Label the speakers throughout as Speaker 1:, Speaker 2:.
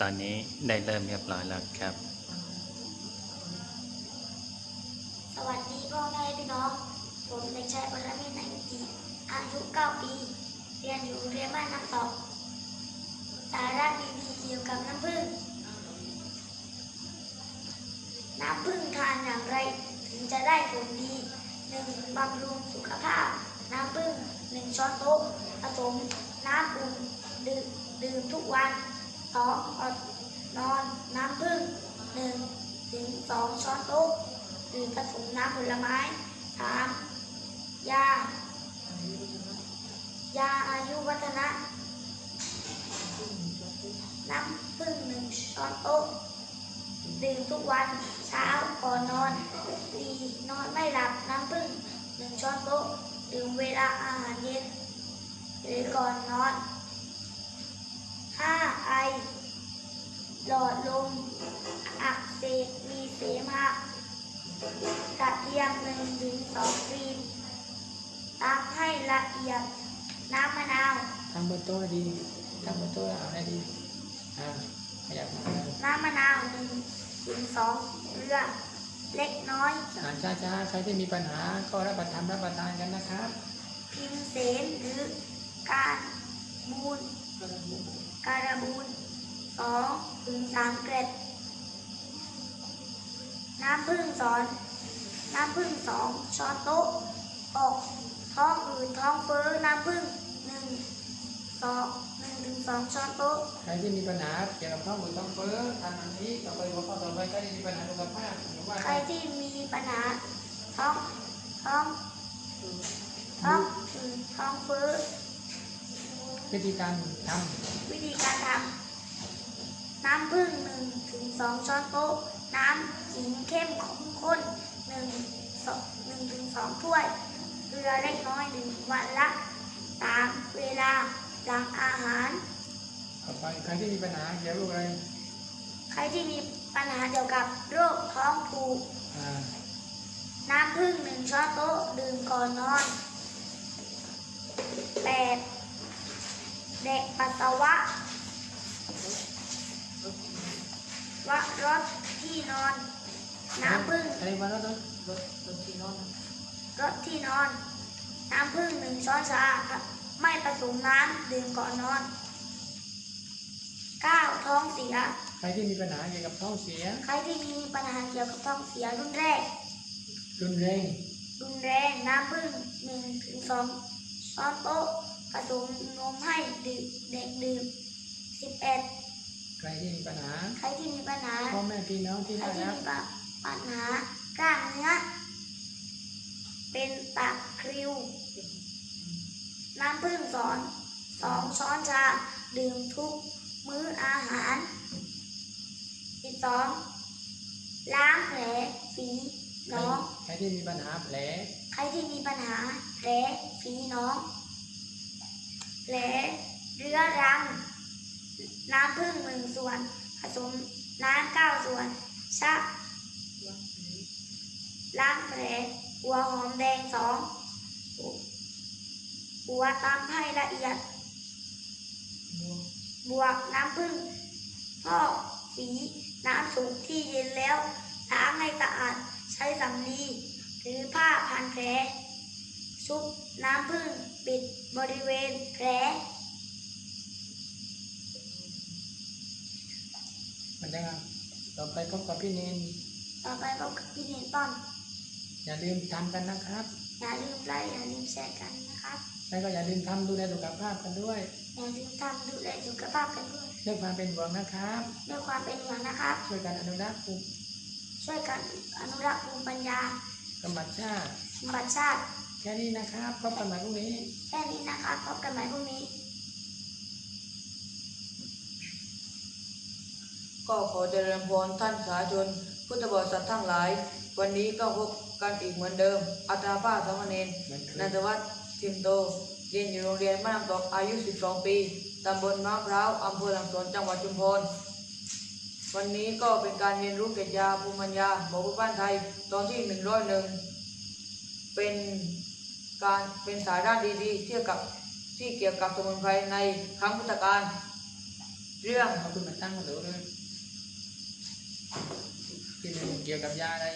Speaker 1: ตอนนี้ได้เริ่มเรียบร้อยแล้วครับ
Speaker 2: สวัสดีพ่อแม่พี่น้อง ผมเด็กชายปรเมศไหนดีอายุ 9 ปี เรียนอยู่เรียนบ้านน้ำตกสาระดีๆเกี่ยวกับน้ำผึ้ง น้ำผึ้งทานอย่างไรถึงจะได้ผลดี 1. บำรุงสุขภาพ น้ำผึ้ง1ช้อนโต๊ะผสมน้ำอุ่นดื่มดื่มทุกวัน 2. อดนอน น้ำผึ้ง1ถึง2ช้อนโต๊ะหรือผสมน้ำผลไม้ 3. ยายาอายุวัฒนะ น้ำผึ้งหนึ่งช้อนโต๊ะดื่มทุกวันเช้าก่อนนอน 4. นอนไม่หลับน้ำผึ้งหนึ่งช้อนโต๊ะดื่มเวลาอาหารเย็นหรือก่อนนอน 5. ไอ หลอดลม อักเสบมีเสมหะกระเทียมหนึ่งถึงสองกรีมตามให้ละเอียด น้ำมะนาว
Speaker 3: ตั้งบนโต๊ะดีตั้งบนโต๊ะเอาได้ดีอ่าขยับมาเลย
Speaker 2: น้ำมะนาวหนึ่งถึงสองเกลือเล็กน้อย
Speaker 3: อ่านช้าๆใครที่มีปัญหาก็รับประทานรับประทานกันนะครับ
Speaker 2: พิมเสนหรือการบูน การบูนสองถึงสามเกล็ด น้ำผึ้งสอนน้ำผึ้งสองช้อนโต๊ะออกท้องอืดท้องเฟ้อน้ำผึ้งหนึ่งสองหนึ่งถึงสองช้อนโต๊ะ
Speaker 3: ใครที่มีปัญหาเกี่ยวกับท้องอืดท้องเฟ้อทานอันนี้ต่อไปหัวข้อต่อไปใครที่มีปัญหาสุขภาพหรือว่า
Speaker 2: ใครที่มีปัญหาท้องท้องท้องอืดท้องเฟ้อ
Speaker 3: วิธีการท
Speaker 2: วิธีการทำน้ำผึ้งหนึ่งถึงสองช้อนโต๊ะ น้ำขิงเข้มข้นหนึ่งสองหนึ่งถึงสองถ้วย เกลือเล็กน้อยหนึ่งวันละสามเวลาหลังอาหารำ
Speaker 3: ต่อไปใครที่มีปัญหาเกี่ยวกับอะไร
Speaker 2: ใครที่มีปัญหาเกี่ยวกับโรคท้องผูก
Speaker 3: อ่า
Speaker 2: น้ำผึ้งหนึ่งช้อนโต๊ะดื่มก่อนนอนแปด เด็กปัสสาวะวะรถที่นอน น้ำผึ้ง
Speaker 3: อะไรมาแล้วนะ
Speaker 2: รถที่นอน น้ำผึ้งหนึ่งช้อนชาครับ ไม่ผสมน้ำดื่มก่อนนอนเก้าท้องเสีย
Speaker 3: ใครที่มีปัญหาเกี่ยวกับท้องเสีย
Speaker 2: ใครที่มีปัญหาเกี่ยวกับท้องเสียรุ่นแรก
Speaker 3: รุนแรง
Speaker 2: รุนแรงน้ำผึ้งหนึ่งถึงสองช้อนโต๊ะ ผสมนมให้ดื่มเด็กดื่มสิบเอ็ด
Speaker 3: ใครที่มีปัญหา
Speaker 2: ใครที่มีปัญหา
Speaker 3: พ่อแม่พี่น้องที่
Speaker 2: ใคร
Speaker 3: น่า
Speaker 2: ที่
Speaker 3: รัก
Speaker 2: มีปัญหากล้ามเนื้อ เป็นตะคริว น้ำผึ้งสอนสองช้อนชา ดื่มทุกมื้ออาหารสิบสองล้างแผลฝีน้อง
Speaker 3: ใครที่มีปัญหาแผล
Speaker 2: ใครที่มีปัญหาแผลฝีน้อง แผลเรื้อรัง น้ำผึ้งหนึ่งส่วน ผสมน้ำเก้าส่วนชะล้างแผลหัวหอมแดงสองหัวตำให้ละเอียด บวกน้ำผึ้งพอกสีน้ำสุกที่เย็นแล้วล้างให้สะอาดใช้สำลีหรือผ้าพันแผล ชุบน้ำผึ้งปิดบริเวณแผล
Speaker 3: มันจะต่อไปพบกับพี่เนน
Speaker 2: ต่อไปพบกับพี่เนนต้อน
Speaker 3: อย่าลืมทำกันนะครับ
Speaker 2: อย่าลืมไลค์อย่าลืมแชร์กันนะครับ
Speaker 3: แล้วก็อย่าลืมทำดูแลสุขภาพกันด้วย
Speaker 2: อย่าลืมทำดูแลสุขภาพกันด้วย
Speaker 3: ด้วยความเป็นห่วงนะครับ
Speaker 2: ด้วยความเป็นห่วงนะครับ
Speaker 3: ช่วยกันอนุรักษ์ภูมิ
Speaker 2: ช่วยกันอนุรักษ์ภูมิปัญญา
Speaker 3: ธรรมชาติ
Speaker 2: สมบัติชาติ
Speaker 3: แค่นี้นะครับพบกันใหม่พรุ่งนี้
Speaker 2: แค่นี้นะครับพบกันใหม่พรุ่งนี้
Speaker 4: ก็ขอเจริญพรท่านสาธุชน พุทธบริษัททั้งหลาย วันนี้ก็พบกันอีกเหมือนเดิม อัตราภาพสามเณร
Speaker 3: เหมือนเคย
Speaker 4: นันทวัฒน์ทิมโต เรียนอยู่โรงเรียนบ้านน้ำตกอายุ 12 ปี ตำบลมะพร้าวอำเภอหลังสวนจังหวัดชุมพร วันนี้ก็เป็นการเรียนรู้เกตยาภูมิปัญญาหมอพื้นบ้านไทย ตอนที่ 101 เป็น การเป็นสาระดีๆเที่ยวกับที่เกี่ยวกับสมุนไพรในครั้งพุทธกาลเรื่อง
Speaker 3: เอาขึ้นมาตั้งมาดูเลยที่หนึ่งเกี่ยวกับยาอะไร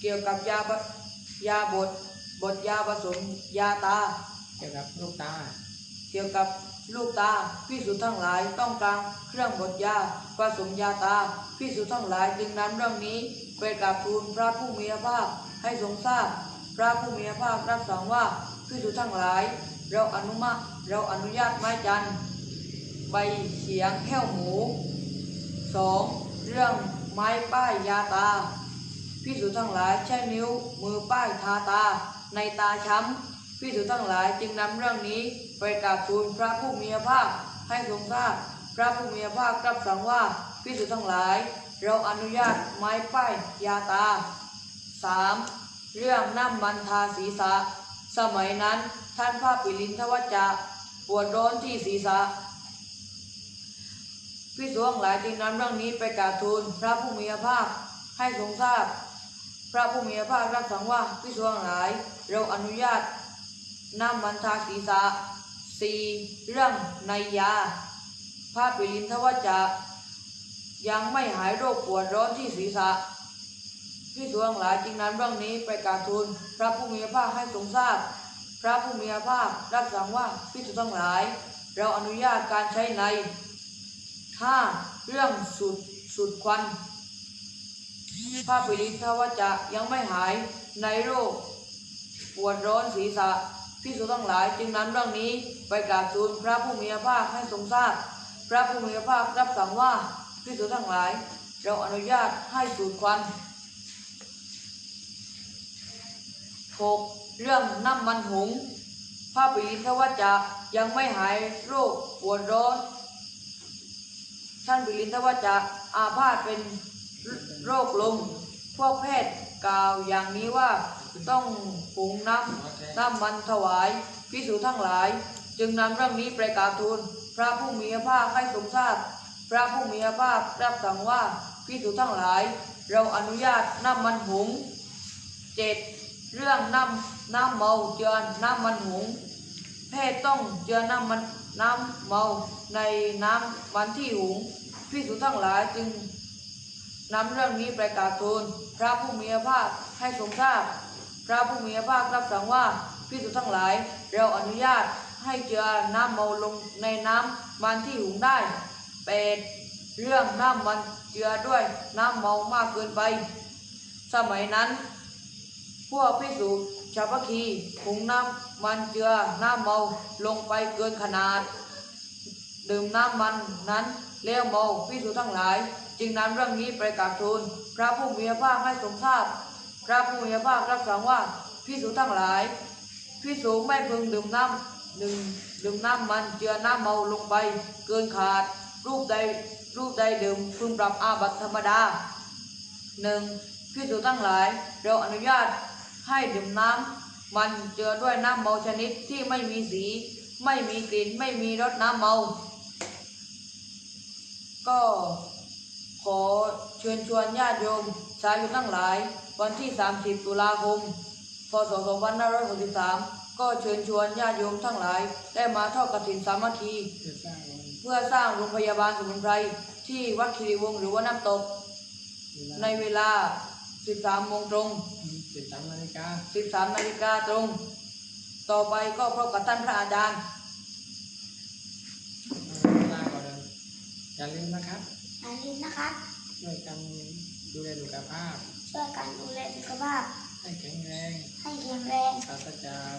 Speaker 4: เกี่ยวกับยาบยาบดบดยาผสมยาตา
Speaker 3: เกี่ยวกับลูกตา
Speaker 4: เกี่ยวกับลูกตาพิสูจน์ทั้งหลายต้องการเครื่องบดยาผสมยาตาพิสูจน์ทั้งหลายจึงนำเรื่องนี้ไปกราบทูลพระผู้มีพระภาคให้ทรงทราบ พระผู้มีพระภาครับสั่งว่าพิสูจน์ทั้งหลาย เราอนุมาเราอนุญาตไม้จันใบเฉียงแก้วหมูสองเรื่องไม้ป้ายยาตาพิสูจน์ทั้งหลายใช้นิ้วมือป้ายทาตาในตาช้ำพิสูจน์ทั้งหลายจึงนำเรื่องนี้ไปกราบทูลพระผู้มีพระภาคให้ทรงทราบพระผู้มีพระภาครับสั่งว่าพิสูจน์ทั้งหลาย เราอนุญาตไม้ป้ายยาตา 3. เรื่องน้ำมันทาศีรษะ สมัยนั้นท่านพระปิลินทวัจจะปวดร้อนที่ศีรษะพิสูจน์ทั้งหลายจึงนำเรื่องนี้ไปกราบทูลพระผู้มีพระภาคให้ทรงทราบ พระผู้มีพระภาครับสั่งว่าพิสูจน์ทั้งหลายเราอนุญาตน้ำมันทาศีรษะ 4. เรื่องในยาพระปิลินทวัจจะยังไม่หายโรคปวดร้อนที่ศีรษะ พิสูจน์ทั้งหลายจึงนำเรื่องนี้ไปกราบทูลพระผู้มีพระภาคให้ทรงทราบ พระผู้มีพระภาครับสั่งว่าพิสูจน์ทั้งหลาย เราอนุญาตการใช้ในห้าเรื่องสุดสุดควันพระปิรินทวัจะยังไม่หายในโรค ปวดร้อนศีรษะพิสุทั้งหลายจึงนำเรื่องนี้ไปกราบทูลพระผู้มีพระภาคให้ทรงทราบพระผู้มีพระภาครับสั่งว่าพิสุทั้งหลาย เราอนุญาตให้สูดควัน หกเรื่องน้ำมันหุงพระปิรินทวัจจะยังไม่หายโรคปวดร้อน ท่านบิลินทวัจจะอาพาธเป็นโรคลม พวกแพทย์กล่าวอย่างนี้ว่าต้องหุงน้ำน้ำมันถวายพิสูจทั้งหลาย จึงนำเรื่องนี้ไปกราบทูลพระผู้มีพระภาคให้ทรงทราบพระผู้มีพระภาครับสั่งว่าพิสูจทั้งหลาย เราอนุญาตน้ำมันหุงเจ็ด เรื่องน้ำน้ำเมาเจือน้ำมันหุงแพทย์ต้องเจือน้ำมันน้ำเมาในน้ำมันที่หุงพิสูจทั้งหลายจึงนำเรื่องนี้ไปกราบทูลพระผู้มีพระภาคให้ทรงทราบพระผู้มีพระภาครับสั่งว่าพิสูจทั้งหลาย เราอนุญาตให้เจือน้ำเมาลงในน้ำมันที่หุงได้เป็นเรื่องน้ำมันเจือด้วยน้ำเมามากเกินไป สมัยนั้น พวกพิสูจน์ชาวพคีหุงน้ำมันเจือน้ำเมาลงไปเกินขนาด ดื่มน้ำมันนั้นแล้วเมาพิสูจน์ทั้งหลาย จึงนำเรื่องนี้ไปกราบทูลพระผู้มีพระภาคให้ทรงทราบพระผู้มีพระภาครับสั่งว่าพิสูจน์ทั้งหลายพิสูจน์ไม่พึงดื่มน้ำหนึ่งดื่มน้ำมันเจือน้ำเมาลงไป เกินขาด รูปใดรูปใดดื่มพึงปรับอาบัติธรรมดาหนึ่งพิสูจน์ทั้งหลาย เราอนุญาต ให้ดื่มน้ำมันเจือด้วยน้ำเมาชนิดที่ไม่มีสี ไม่มีกลิ่นไม่มีรสน้ำเมา ก็ขอเชิญชวนญาติโยมสาธุทั้งหลาย วันที่ 30 ตุลาคม พศ 2563 ก็เชิญชวนญาติโยมทั้งหลาย ได้มาทอดกฐินสามัคคี
Speaker 3: เพื่อสร้างโรง
Speaker 4: เพื่อสร้างโรงพยาบาลสมุนไพรที่วัดคีรีวงศ์หรือว่าน้ำตก ในเวลา 13โมงตรง
Speaker 3: สิบสามนาฬิกา
Speaker 4: 13นาฬิกาตรง ต่อไปก็พบกับท่านพระอาจารย์
Speaker 3: ลาก่อนเลยอย่าลืมนะครับ
Speaker 2: อย่าลืมนะครับ
Speaker 3: ช่วยกันดูแลสุขภาพ
Speaker 2: ช่วยกันดูแลสุขภาพ
Speaker 3: ให้แข็งแรง
Speaker 2: ให้แข็งแรง
Speaker 3: ปราศจาก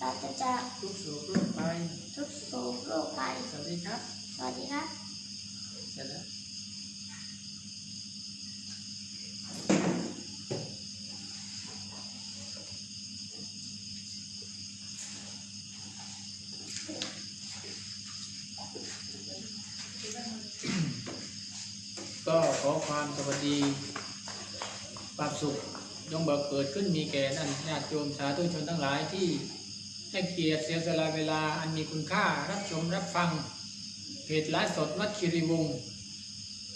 Speaker 2: ปราศจาก
Speaker 3: ทุกโศกโรคภัย
Speaker 2: ทุกโศกโรคภัย
Speaker 3: สวัสดีครับ
Speaker 2: สวัสดีครับ
Speaker 3: เสร็จแล้ว กเกิดขึ้นมีแก่นั่นญาติโยมสาธุชนทั้งหลายที่ให้เกียรติเสียสละเวลาอันมีคุณค่ารับชมรับฟังเพจไลฟ์สดวัดคิริวงศ์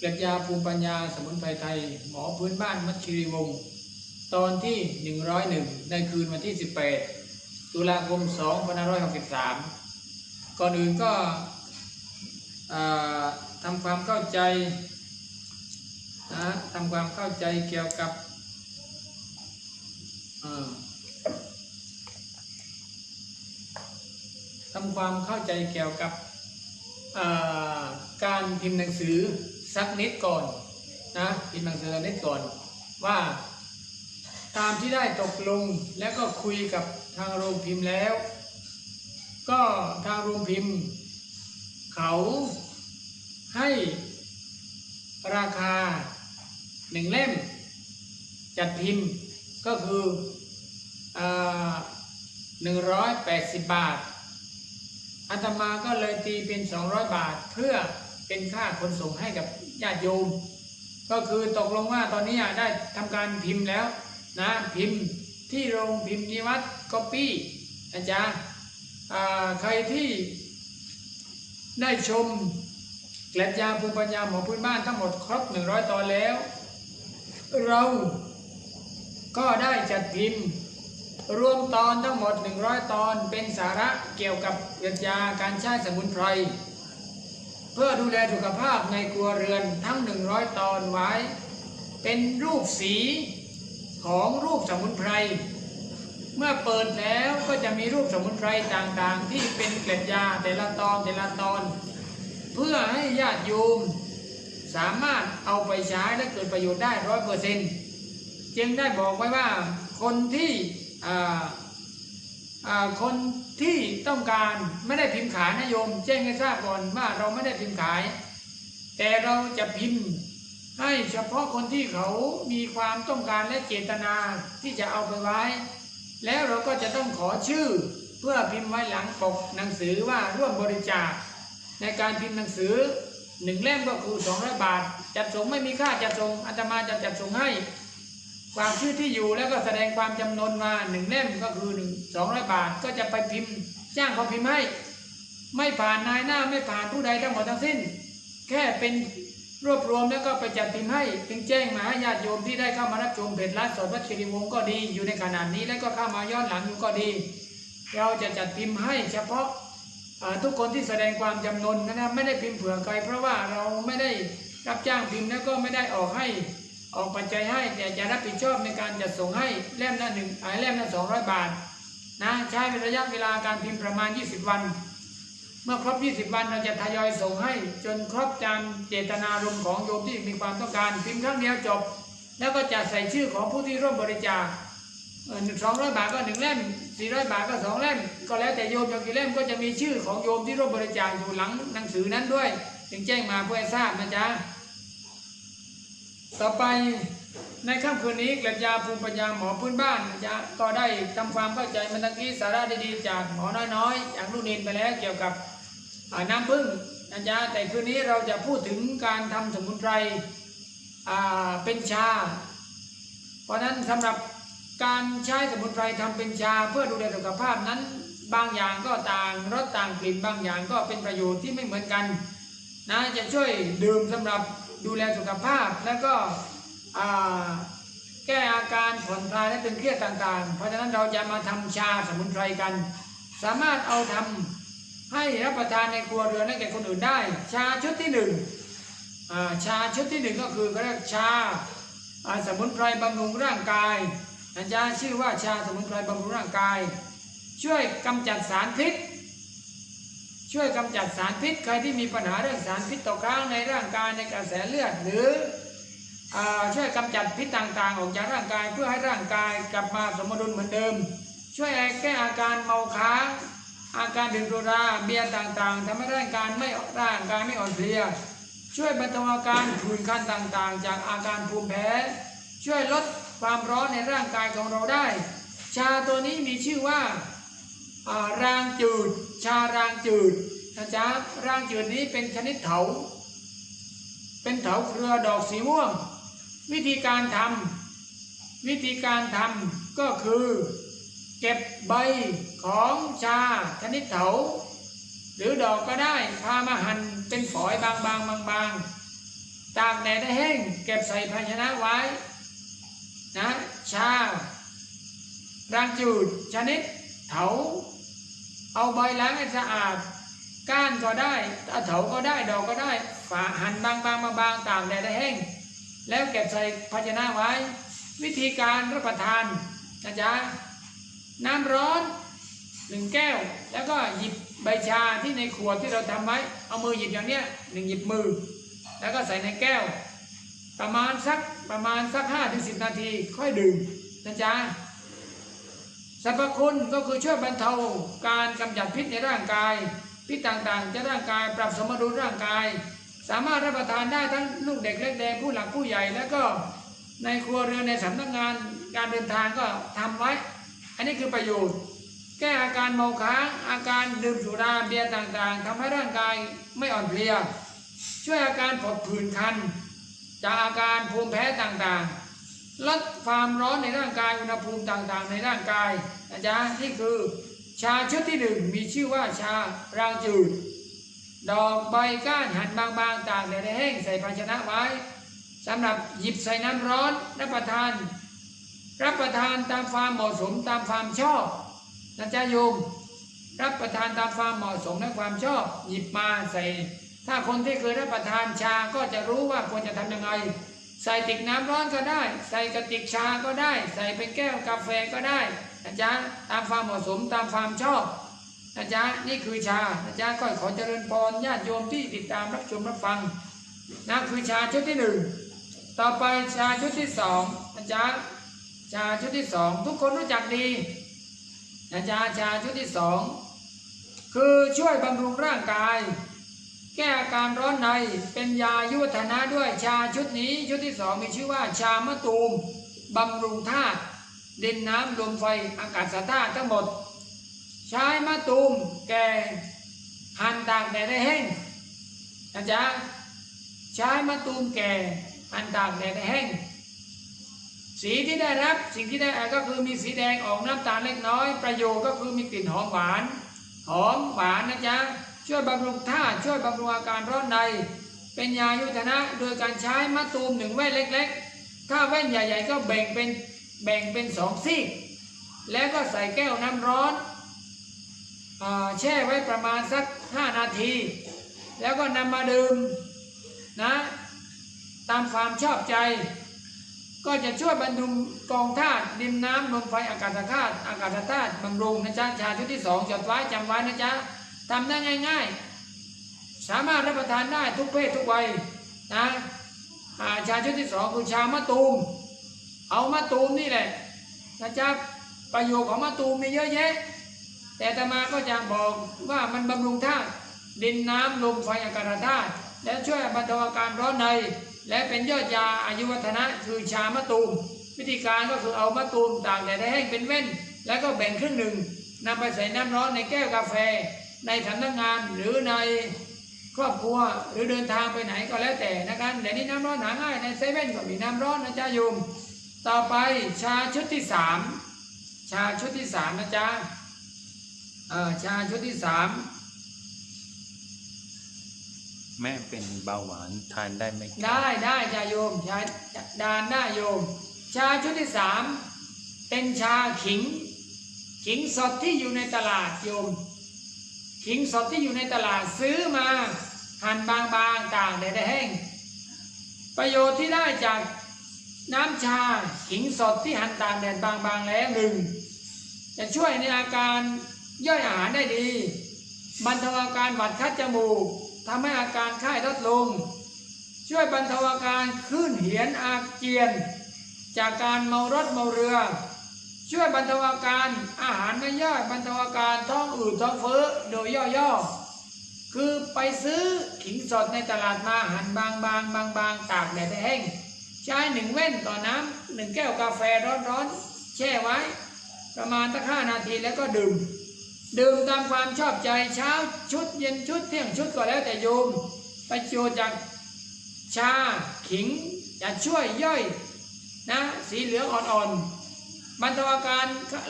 Speaker 3: ปรัชญาภูมิปัญญาสมุนไพรไทย หมอพื้นบ้านวัดคิริวงศ์ตอนที่ 101 ในคืนวันที่ 18 ตุลาคม 2563 ก่อนอื่นก็ทำความเข้าใจนะทำความเข้าใจเกี่ยวกับ ทำความเข้าใจเกี่ยวกับการพิมพ์หนังสือสักนิดก่อนนะพิมพ์หนังสือสักนิดก่อนว่าตามที่ได้ตกลงแล้วก็คุยกับทางโรงพิมพ์แล้ว ก็ทางโรงพิมพ์ เขาให้ราคาหนึ่งเล่ม จัดพิมพ์ก็คือ หนึ่งร้อยแปดสิบบาทอาตมาก็เลยตีเป็นสองร้อยบาท เพื่อเป็นค่าขนส่งให้กับญาติโยม ก็คือตกลงว่าตอนนี้ได้ทำการพิมพ์แล้วนะพิมพ์ที่โรงพิมพ์นิวัตก๊อปปี้นะจ๊ะอ่าใครที่ได้ชมแกลดยาภูมิปัญญาหมอพื้นบ้านทั้งหมดครบ 100 ตอนแล้ว เราก็ได้จัดพิมพ์ รวมตอนทั้งหมด 100 ตอนเป็นสาระเกี่ยวกับเกล็ดยาการใช้สมุนไพร เพื่อดูแลสุขภาพในครัวเรือนทั้ง 100 ตอนไว้ เป็นรูปสีของรูปสมุนไพร เมื่อเปิดแล้วก็จะมีรูปสมุนไพรต่างๆ ที่เป็นเกล็ดยาแต่ละตอนแต่ละตอน เพื่อให้ญาติโยมสามารถเอาไปใช้และเกิดประโยชน์ได้ร้อยเปอร์เซ็นต์จึงได้บอกไว้ว่าคนที่ คนที่ต้องการไม่ได้พิมพ์ขายนะโยม แจ้งให้ทราบก่อนว่าเราไม่ได้พิมพ์ขาย แต่เราจะพิมพ์ให้เฉพาะคนที่เขามีความต้องการและเจตนาที่จะเอาไปไว้ แล้วเราก็จะต้องขอชื่อเพื่อพิมพ์ไว้หลังปกหนังสือว่าร่วมบริจาค ในการพิมพ์หนังสือหนึ่งเล่มก็คือ200บาท จัดส่งไม่มีค่าจัดส่งอาตมาจะจัดส่งให้ ความชื่อที่อยู่แล้วก็แสดงความจำนวนมาหนึ่งเล่มก็คือหนึ่งสองร้อยบาทก็จะไปพิมพ์ จ้างเขาพิมพ์ให้ ไม่ผ่านนายหน้าไม่ผ่านผู้ใดทั้งหมดทั้งสิ้น แค่เป็นรวบรวมแล้วก็ไปจัดพิมพ์ให้จึงแจ้งมาให้ญาติโยมที่ได้เข้ามารับชมเพจไลฟ์สดวัดคิริวงศ์ก็ดีอยู่ในขนาดนี้แล้วก็เข้ามาย้อนหลังอยู่ก็ดี เราจะจัดพิมพ์ให้เฉพาะทุกคนที่แสดงความจำนวนนะครับไม่ได้พิมพ์เผื่อใครเพราะว่าเราไม่ได้รับจ้างพิมพ์แล้วก็ไม่ได้ออกให้ ออกปัจจัยให้แต่จะรับผิดชอบในการจัดส่งให้เล่มละหนึ่งอ่าเล่มละสองร้อยบาทนะใช้เป็นระยะเวลาการพิมพ์ประมาณ 20 วัน เมื่อครบ 20 วันเราจะทยอยส่งให้ จนครบตามเจตนารมณ์ของโยมที่มีความต้องการพิมพ์ครั้งเดียวจบ แล้วก็จะใส่ชื่อของผู้ที่ร่วมบริจาคหนึ่งสองร้อยบาทก็หนึ่งเล่มสี่ร้อยบาทก็สองเล่มก็แล้วแต่โยมจะกี่เล่มก็จะมีชื่อของโยมที่ร่วมบริจาคอยู่หลังหนังสือนั้นด้วยจึงแจ้งมาเพื่อให้ทราบนะจ๊ะ ต่อไปในค่ำคืนนี้เกล็ดยาภูมิปัญญาหมอพื้นบ้านจะก็ได้ทำความเข้าใจมันตะกี้สาระดีๆจากหมอน้อยๆจากลูกนินไปแล้วเกี่ยวกับน้ำผึ้งนะจ๊ะแต่คืนนี้เราจะพูดถึงการทำสมุนไพรเป็นชา เพราะฉะนั้นสำหรับการใช้สมุนไพรทำเป็นชา เพื่อดูแลสุขภาพนั้นบางอย่างก็ต่างรสต่างกลิ่นบางอย่างก็เป็นประโยชน์ที่ไม่เหมือนกันนะจะช่วยดื่มสำหรับ ดูแลสุขภาพ แล้วก็แก้อาการผ่อนคลายและตึงเครียดต่างๆ เพราะฉะนั้นเราจะมาทำชาสมุนไพรกัน สามารถเอาทำให้รับประทานในครัวเรือนให้แก่คนอื่นได้ ชาชุดที่หนึ่งชาชุดที่หนึ่งก็คือเขาเรียกชาสมุนไพรบำรุงร่างกายอาจารย์ชื่อว่าชาสมุนไพรบำรุงร่างกาย ช่วยกำจัดสารพิษ ช่วยกำจัดสารพิษใครที่มีปัญหาเรื่องสารพิษตกค้างในร่างกายในกระแสเลือดหรืออช่วยกำจัดพิษต่างๆ ออกจากร่างกายเพื่อให้ร่างกายกลับมาสมดุลเหมือนเดิม ช่วยแก้อาการเมาค้างอาการดื่มสุราเบียร์ต่างๆทำให้ร่างกายไม่ร่างกายไม่อ่อนเพลียช่วยบรรเทาอาการผื่นคันต่างๆ จากอาการภูมิแพ้ ช่วยลดความร้อนในร่างกายของเราได้ ชาตัวนี้มีชื่อว่า ร่างจืด ชารางจืดนะจ๊ะร่างจืดนี้เป็นชนิดเถา เป็นเถาเครือดอกสีม่วง วิธีการทำวิธีการทำก็คือ เก็บใบของชาชนิดเถา หรือดอกก็ได้พามาหั่นเป็นฝอยบางๆบางๆตากแดดให้แห้งเก็บใส่ภาชนะไว้นะชารางจืดชนิดเถา เอาใบล้างให้สะอาด ก้านก็ได้เอาเถาก็ได้ดอกก็ได้ ฝาหั่นบางบางบางตากแดดได้แห้ง แล้วเก็บใส่ภาชนะไว้ วิธีการรับประทานนะจ๊ะน้ำร้อนหนึ่งแก้ว แล้วก็หยิบใบชาที่ในขวดที่เราทำไว้ เอามือหยิบอย่างเนี้ยหนึ่งหยิบมือ แล้วก็ใส่ในแก้ว ประมาณสักประมาณสักห้าถึงสิบนาที ค่อยดื่มนะจ๊ะ สรรพคุณก็คือช่วยบรรเทาการกำจัดพิษในร่างกาย พิษต่างๆ จะร่างกายปรับสมดุลร่างกาย สามารถรับประทานได้ทั้งลูกเด็กเล็กแดงผู้หลักผู้ใหญ่ แล้วก็ในครัวเรือนในสำนักงานการเดินทางก็ทำไว้ อันนี้คือประโยชน์ แก้อาการเมาค้างอาการดื่มสุราเบียร์ต่างๆทำให้ร่างกายไม่อ่อนเพลีย ช่วยอาการผดผื่นคันจากอาการภูมิแพ้ต่างๆ ลดความร้อนในร่างกายอุณหภูมิต่างๆ ในร่างกายนะจ๊ะนี่คือชาชุดที่หนึ่งมีชื่อว่าชารางจืด ดอกใบก้านหั่นบางๆตากแดดให้แห้งใส่ภาชนะไว้สำหรับหยิบใส่น้ำร้อนรับประทาน รับประทานตามความเหมาะสมตามความชอบนะจ๊ะโยม รับประทานตามความเหมาะสมและความชอบ หยิบมาใส่ ถ้าคนที่เคยรับประทานชาก็จะรู้ว่าควรจะทำยังไง ใส่ติกน้ำร้อนก็ได้ ใส่กระติกชาก็ได้ ใส่เป็นแก้วกาแฟก็ได้นะจ๊ะตามความเหมาะสมตามความชอบนะจ๊ะนี่คือชานะจ๊ะก็ขอเจริญพรญาติโยมที่ติดตามรับชมรับฟังนะคือชาชุดที่หนึ่งต่อไปชาชุดที่สองนะจ๊ะชาชุดที่สองทุกคนรู้จักดีนะจ๊ะชาชุดที่สองคือช่วยบำรุงร่างกาย แก้อาการร้อนในเป็นยายุวัฒนะด้วยชาชุดนี้ชุดที่สองมีชื่อว่าชามะตูมบำรุงธาตุดินน้ำลมไฟอากาศธาตุทั้งหมด ใช้มะตูมแก่หั่นตากแดดได้แห้งนะจ๊ะใช้มะตูมแก่หั่นตากแดดได้แห้งสีที่ได้รับสิ่งที่ได้ก็คือมีสีแดงออกน้ำตาลเล็กน้อย ประโยชน์ก็คือมีกลิ่นหอมหวานหอมหวานนะจ๊ะ ช่วยบำรุงธาตุช่วยบำรุงอาการร้อนใน เป็นยายุทธนะโดยการใช้มะตูมหนึ่งแว่นเล็กๆ ถ้าแว่นใหญ่ๆก็แบ่งเป็นแบ่งเป็นสองซีก แล้วก็ใส่แก้วน้ำร้อนอแช่ไว้ประมาณสัก 5 นาที แล้วก็นำมาดื่มนะตามความชอบใจ ก็จะช่วยบรรลุกองธาตุดินน้ำลมไฟอากาศธาตุอากาศธาตุบำรุงนะจ๊ะชาชุดที่สองจดไว้จำไว้นะจ๊ะ ทำได้ง่ายๆ สามารถรับประทานได้ทุกเพศทุกวัยนะาชาชุดที่สองคือชามะตูม เอามะตูมนี่แหละนะจ๊ะประโยชน์ของมะตูมมีเยอะแยะ แต่ตมาก็จะบอกว่ามันบำรุงธาตุดินน้ำลมไฟอากาศธาตุและช่วยบรรเทาอาการร้อนใน และเป็นยอดยาอายุวัฒนะคือชามะตูม วิธีการก็คือเอามะตูมตากแดดให้แห้งเป็นเว้น แล้วก็แบ่งครึ่งหนึ่งนำไปใส่น้ำร้อนในแก้วกาแฟ ในสำนักงานหรือในครอบครัวหรือเดินทางไปไหนก็แล้วแต่นะครับเดี๋ยวนี้น้ำร้อนหาง่ายในเซเว่นก็มีน้ำร้อนนะจ๊ะโยม ต่อไปชาชุดที่สามชาชุดที่สามนะจ๊ะเออชาชุดที่สาม
Speaker 1: แม่เป็นเบาหวานทานได้ไหมครับ
Speaker 3: ได้ได้จ้ะโยมชาดานได้โยม ชาชุดที่สามเป็นชาขิง ขิงสดที่อยู่ในตลาดโยม ขิงสดที่อยู่ในตลาดซื้อมาหั่นบางๆต่ากแดดให้แห้ง ประโยชน์ที่ได้จากน้ำชาขิงสดที่หั่นตากแดดบางๆแล้วหนึ่งจะช่วยในอาการย่อยอาหารได้ดีบรรเทาอาการหวัดคัดจมูกทำให้อาการไข้ลดลง ช่วยบรรเทาอาการคลื่นเหียนอาเจียน จากการเมารถเมาเรือ ช่วยบรรเทาอาการอาหารไม่ย่อยบรรเทาอาการท้องอืดท้องเฟ้อโดยย่อๆคือไปซื้อขิงสดในตลาดมาหั่นบางๆบางๆตากแดดให้แห้งใช้หนึ่งเว้นต่อน้ำหนึ่งแก้วกาแฟร้อนๆแช่ไว้ ประมาณตั้งห้านาทีแล้วก็ดื่ม ดื่มตามความชอบใจเช้าชุดเย็นชุดเที่ยงชุดก็แล้วแต่โยมประโยชน์จากชาขิงจะช่วยย่อยนะสีเหลืองอ่อนๆ บรรเทาอาการ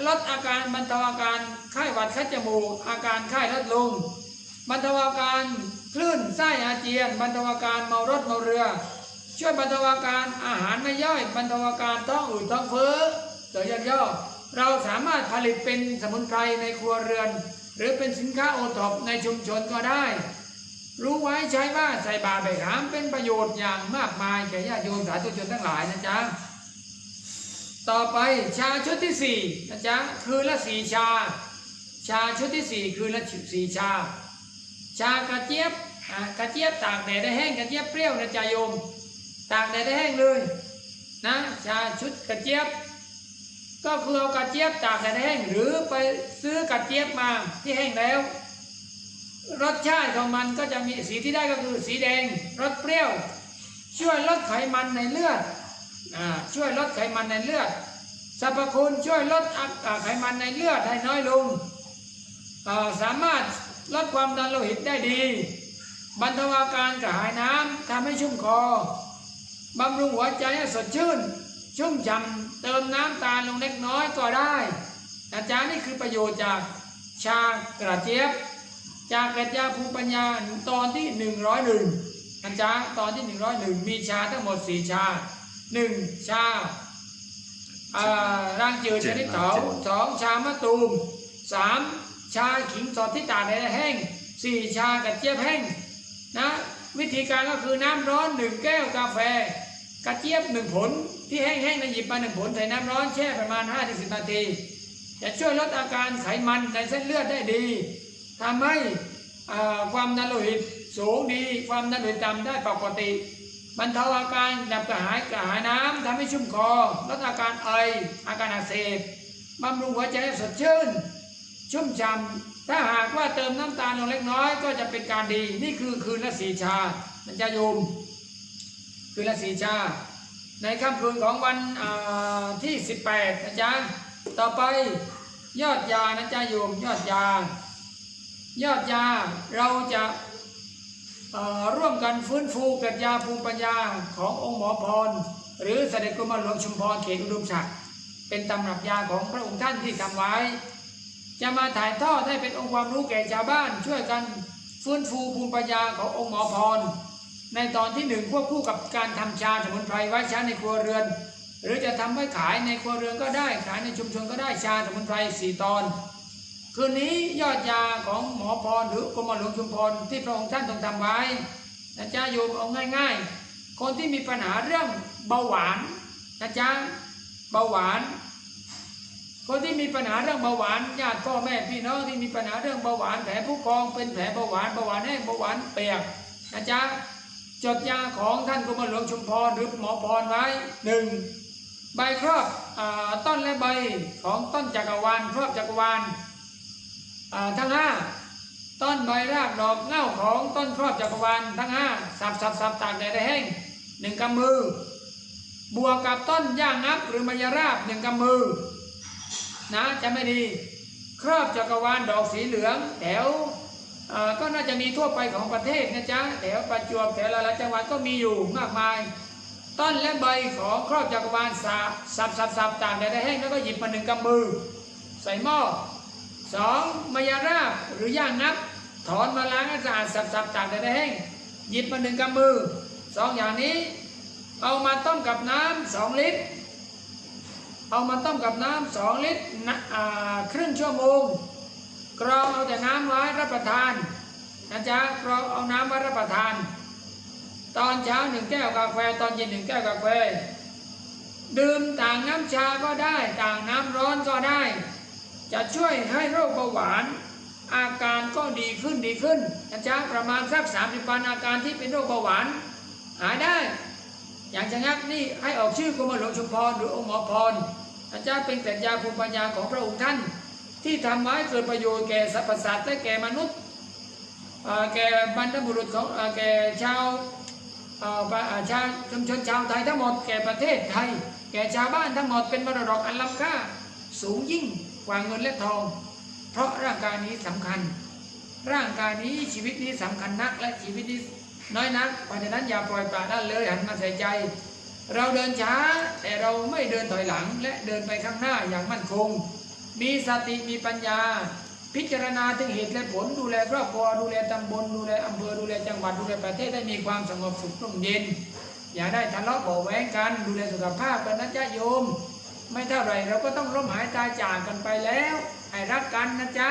Speaker 3: ลดอาการบรรเทาอาการไข้หวัดคัดจมูก อาการไข้ลดลงบรรเทาอาการคลื่นไส้อาเจียนบรรเทาอาการเมารถเมาเรือ ช่วยบรรเทาอาการอาหารไม่ย่อยบรรเทาอาการท้องอืดท้องเฟ้อโดยย่อเราสามารถผลิตเป็นสมุนไพรในครัวเรือน หรือเป็นสินค้าโอท็อปในชุมชนก็ได้ รู้ไว้ใช้ว่าใส่บาตรใบขามเป็นประโยชน์อย่างมากมายแก่ญาติโยมสาธุชนทั้งหลายนะจ๊ะ ต่อไปชาชุดที่สี่นะจ๊ะคืนละสี่ชา ชาชุดที่สี่คืนละสี่ชา ชากระเจี๊ยบอ่ากระเจี๊ยบตากแดดได้แห้งกระเจี๊ยบเปรี้ยวนะจ๊ะโยม ตากแดดได้แห้งเลยนะชาชุดกระเจี๊ยบ ก็คือเอากระเจี๊ยบตากแดดให้แห้งหรือไปซื้อกระเจี๊ยบมาที่แห้งแล้ว รสชาติของมันก็จะมีสีที่ได้ก็คือสีแดงรสเปรี้ยว ช่วยลดไขมันในเลือด ช่วยลดไขมันในเลือดสรรพคุณช่วยลดอักอ่าไขมันในเลือดให้น้อยลง สามารถลดความดันโลหิตได้ดี บรรเทาอาการกระหายน้ำทำให้ชุ่มคอบำรุงหัวใจให้สดชื่น ชุ่มฉ่ำเติมน้ำตาลลงเล็กน้อยก็ได้นะจ๊ะนี่คือประโยชน์จากชากระเจี๊ยบ จากกระจาภูมิปัญญาตอนที่ 101นะจ๊ะตอนที่ 101 มีชาทั้งหมด 4 ชา 1ชาอ่ารางจืดชนิดเถาสองชามะตูม3ชาขิงสดที่ตากแดดแห้ง4ชากระเจี๊ยบแห้งนะวิธีการก็คือน้ำร้อน1แก้วกาแฟ กระเจี๊ยบ1ผลที่แห้งๆนะหยิบมา1ผลใส่น้ำร้อนแช่ประมาณ 5-10 นาที จะช่วยลดอาการไขมันในเส้นเลือดได้ดีทำให้อ่าความดันโลหิตสูงดีความดันโลหิตต่ำได้ปกติ บรรเทาอาการดับกระหายกระหายน้ำทำให้ชุ่มคอลดอาการไออาการอักเสบบำรุงหัวใจให้สดชื่น ชุ่มฉ่ำถ้าหากว่าเติมน้ำตาลลงเล็กน้อยก็จะเป็นการดี นี่คือคืนละสีชา มันจะยมคืนละสีชา ในค่ำคืนของวันอ่าที่ 18นะจ๊ะต่อไปยอดยานะจ๊ะโยมยอดยา ยอดยาเราจะ ร่วมกันฟื้นฟูปรัชญาภูมิปัญญาขององค์หมอพร หรือเสด็จกรมหลวงชุมพรเขตอุดมศักดิ์เป็นตำรับยาของพระองค์ท่านที่ทำไว้ จะมาถ่ายทอดให้เป็นองค์ความรู้แก่ชาวบ้าน ช่วยกันฟื้นฟูภูมิปัญญาขององค์หมอพร ในตอนที่หนึ่งควบคู่กับการทำชาสมุนไพรไว้ใช้ในครัวเรือน หรือจะทำไว้ขายในครัวเรือนก็ได้ขายในชุมชนก็ได้ชาสมุนไพรสี่ตอน คืนนี้ยอดยาของหมอพรหรือกรมหลวงชุมพรที่พระองค์ท่านทรงทำไว้นะจ๊ะโยมเอาง่ายๆ คนที่มีปัญหาเรื่องเบาหวานนะจ๊ะเบาหวาน คนที่มีปัญหาเรื่องเบาหวานญาติพ่อแม่พี่น้องที่มีปัญหาเรื่องเบาหวานแผลผู้พองเป็นแผลเบาหวานเบาหวานแห้งเบาหวานเปียกนะจ๊ะจดยาของท่านกรมหลวงชุมพรหรือหมอพรไว้หนึ่งใบครอบอต้นและใบของต้นจักรวาลครอบจักรวาล ทั้งห้าต้นใบรากดอกเง่าของต้นครอบจักรวาลทั้งห้าสับสับสับตากแดดให้แห้งหนึ่งกำมือ บวกกับต้นย่างนับหรือมายราบหนึ่งกำมือ นะจะไม่ดี ครอบจักรวาลดอกสีเหลืองแถวก็น่าจะมีทั่วไปของประเทศนะจ๊ะแถวประจวบแถวหลายๆจังหวัดก็มีอยู่มากมาย ต้นและใบของครอบจักรวาลสับสับสับสับตากแดดให้แห้งแล้วก็หยิบมาหนึ่งกำมือ ใส่หม้อ สองมายาราบหรือย่างนับ ถอนมาล้างให้สะอาดสับๆตากแดดให้แห้งหยิบมาหนึ่งกำมือสองอย่างนี้ เอามาต้มกับน้ำสองลิตร เอามาต้มกับน้ำสองลิตรครึ่งชั่วโมง กรองเอาแต่น้ำไว้รับประทานนะจ๊ะกรองเอาน้ำไว้รับประทาน ตอนเช้าหนึ่งแก้วกาแฟตอนเย็นหนึ่งแก้วกาแฟดื่มต่างน้ำชาก็ได้ ต่างน้ำร้อนก็ได้ จะช่วยให้โรคเบาหวาน อาการก็ดีขึ้นดีขึ้นนะจ๊ะประมาณสักสามสิบวันอาการที่เป็นโรคเบาหวาน หายได้ อย่างจะงักนี่ให้ออกชื่อกรมหลวงชุมพรหรือองค์หมอพรนะจ๊ะเป็นปรัชญาภูมิปัญญาของพระองค์ท่าน ที่ทำไว้เกิดประโยชน์แก่สรรพสัตว์และแก่มนุษย์แก่บรรพบุรุษของแก่ชาวชาวชุมชนชาวไทยทั้งหมดแก่ประเทศไทย แก่ชาวบ้านทั้งหมดเป็นมรดกอันล้ำค่าสูงยิ่ง กว่าเงินและทอง เพราะร่างกายนี้สำคัญ ร่างกายนี้ชีวิตนี้สำคัญนักและชีวิตนี้น้อยนักเพราะฉะนั้นอย่าปล่อยปละละเลยหันมาใส่ใจ เราเดินช้าแต่เราไม่เดินถอยหลังและเดินไปข้างหน้าอย่างมั่นคง มีสติมีปัญญา พิจารณาถึงเหตุและผลดูแลครอบครัวดูแลตำบลดูแลอำเภอดูแลจังหวัดดูแลประเทศให้มีความสงบสุขร่มเย็น อย่าได้ทะเลาะเบาะแว้งกัน ดูแลสุขภาพกันนะจ๊ะโยม ไม่เท่าไรเราก็ต้องล้มหายตายจากกันไปแล้ว ให้รักกันนะจ๊ะ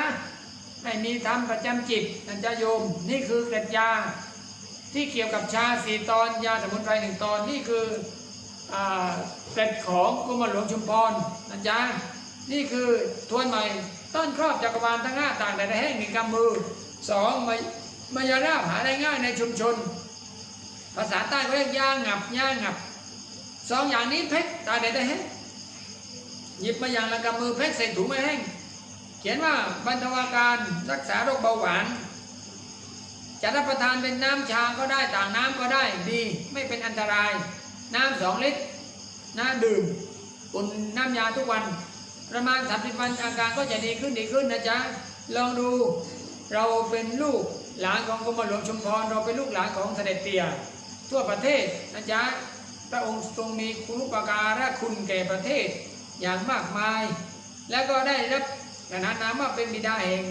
Speaker 3: ให้มีธรรมประจำจิตนะจ๊ะโยม นี่คือเกล็ดยา ที่เกี่ยวกับชาสี่ตอนยาสมุนไพรหนึ่งตอนนี่คือเกล็ดของกรมารหลวงชุมพรนะจ๊ะนี่คือทวนใหม่ต้นครอบจักรวาลทั้งห้าต่างแต่ในแห้งหนึ่งกำมือสองมามายาราบหาได้ง่ายในชุมชน ภาษาใต้เขาเรียกย่างงับย่างงับสองอย่างนี้เพชรตาเด็ดได้แห้ง หยิบมาอย่างละกำมือเพชรใส่ถุงไม่แห้งเขียนว่าบรรเทาอาการรักษาโรคเบาหวานจะรับประทานเป็นน้ำชาก็ได้ต่างน้ำก็ได้ดีไม่เป็นอันตราย น้ำสองลิตรน้ำดื่มอุ่นน้ำยาทุกวัน ประมาณ30วันอาการก็จะดีขึ้นดีขึ้นนะจ๊ะลองดูเราเป็นลูกหลานของกรมหลวงชุมพรเราเป็นลูกหลานของเสด็จเตี่ยทั่วประเทศนะจ๊ะพระองค์ทรงมีคุณุปการะคุณแก่ประเทศ อย่างมากมาย แล้วก็ได้รับขนานนามว่าเป็นบิดาแห่ง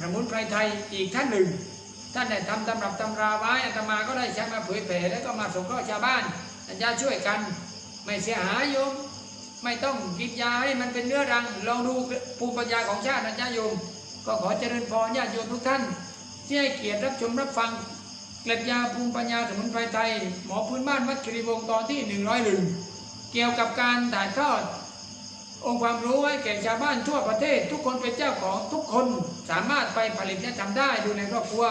Speaker 3: สมุนไพรไทยอีกท่านหนึ่ง ท่านได้ทำตำรับตำราไว้อาตมาก็ได้ใช้มาเผยแผ่แล้วก็มาสงเคราะห์ชาวบ้านอาจารย์ช่วยกัน ไม่เสียหายโยม ไม่ต้องกินยาให้มันเป็นเนื้อรังลองดูภูมิปัญญาของชาตินะจ๊ะโยม ก็ขอเจริญพรญาติโยมทุกท่านที่ให้เกียรติรับชมรับฟังเกล็ดยาภูมิปัญญาสมุนไพรไทย หมอพื้นบ้านวัดคิริวงศ์ตอนที่101เกี่ยวกับการถ่ายทอด องค์ความรู้ให้แก่ชาวบ้านทั่วประเทศ ทุกคนเป็นเจ้าของทุกคนสามารถไปผลิตและทำได้ดูในครอบครัว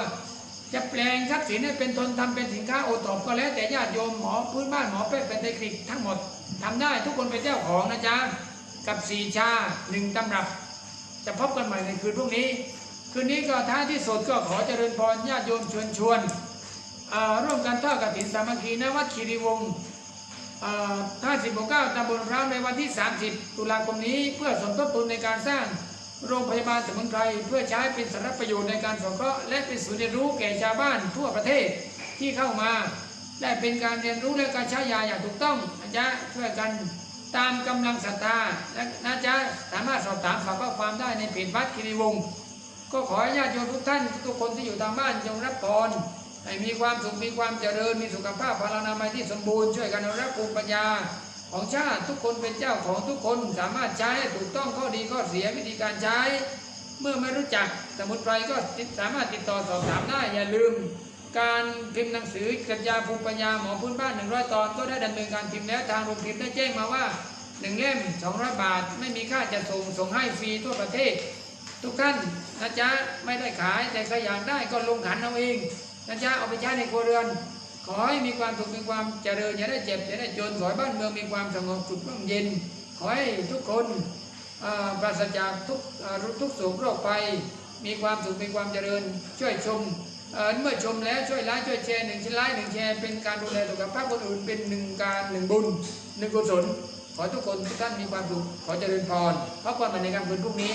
Speaker 3: จะแปลงทรัพย์สินให้เป็นทนทำเป็นสินค้าโอท็อปก็แล้วแต่ญาติโยมหมอพื้นบ้านหมอแพทย์เป็นเทคนิคทั้งหมดทำได้ทุกคนเป็นเจ้าของนะจ๊ะกับสีชาหนึ่งตำรับ จะพบกันใหม่ในคืนพรุ่งนี้ คืนนี้ก็ท้ายที่สุดก็ขอเจริญพรญาติโยมชวนชวนร่วมกันทอดกฐินสามัคคีณวัดคีรีวงศ์ ท่าสิบเก้าตำบลพร้าวในวันที่ 30 ตุลาคมนี้เพื่อสมทบทุนในการสร้างโรงพยาบาลสมุนไพรเพื่อใช้เป็นสารณประโยชน์ในการสงเคราะห์และเป็นศูนย์เรียนรู้แก่ชาวบ้านทั่วประเทศที่เข้ามา และเป็นการเรียนรู้และการใช้ยาอย่างถูกต้องนะจ๊ะช่วยกันตามกำลังศรัทธาและนะจ๊ะสามารถสอบถามฝากข้อความได้ในเพจวัดคีรีวงศ์ก็ขอให้ญาติโยมทุกท่านทุกคนที่อยู่ทางบ้านจงรับพร ให้มีความสุขมีความเจริญมีสุขภาพพลานามัยที่สมบูรณ์ช่วยกันอนุรักษ์ภูมิปัญญาของชาติทุกคนเป็นเจ้าของทุกคนสามารถใช้ถูกต้องข้อดีข้อเสียวิธีการใช้ เมื่อไม่รู้จักสมุนไพรก็สามารถติดต่อสอบถามได้อย่าลืม การพิมพ์หนังสือกัญญาภูมิปัญญาหมอพื้นบ้าน100ตอนก็ได้ดำเนินการพิมพ์แล้วทางโรงพิมพ์ได้แจ้งมาว่าหนึ่งเล่ม200บาท ไม่มีค่าจะส่งส่งให้ฟรีทั่วประเทศ ทุกท่านนะจ๊ะไม่ได้ขายแต่ใครอยากได้ก็ลงขันเอาเอง นะจ๊ะเอาไปใช้ในครัวเรือน ขอให้มีความสุขมีความเจริญอย่าได้เจ็บอย่าได้จนขอให้บ้านเมืองมีความสงบสุขร่มเย็น ขอให้ทุกคนปราศจากทุกทุกโศกโรคภัยมีความสุขมีความเจริญ ช่วยชมเมื่อชมแล้วช่วยไลค์ช่วยแชร์หนึ่งชิ้นไลค์หนึ่งแชร์เป็นการดูแลสุขภาพคนอื่นเป็นหนึ่งการหนึ่งบุญหนึ่งกุศลขอให้ทุกคนทุกท่านมีความสุขขอเจริญพรพบกันใหม่ในค่ำคืนพรุ่งนี้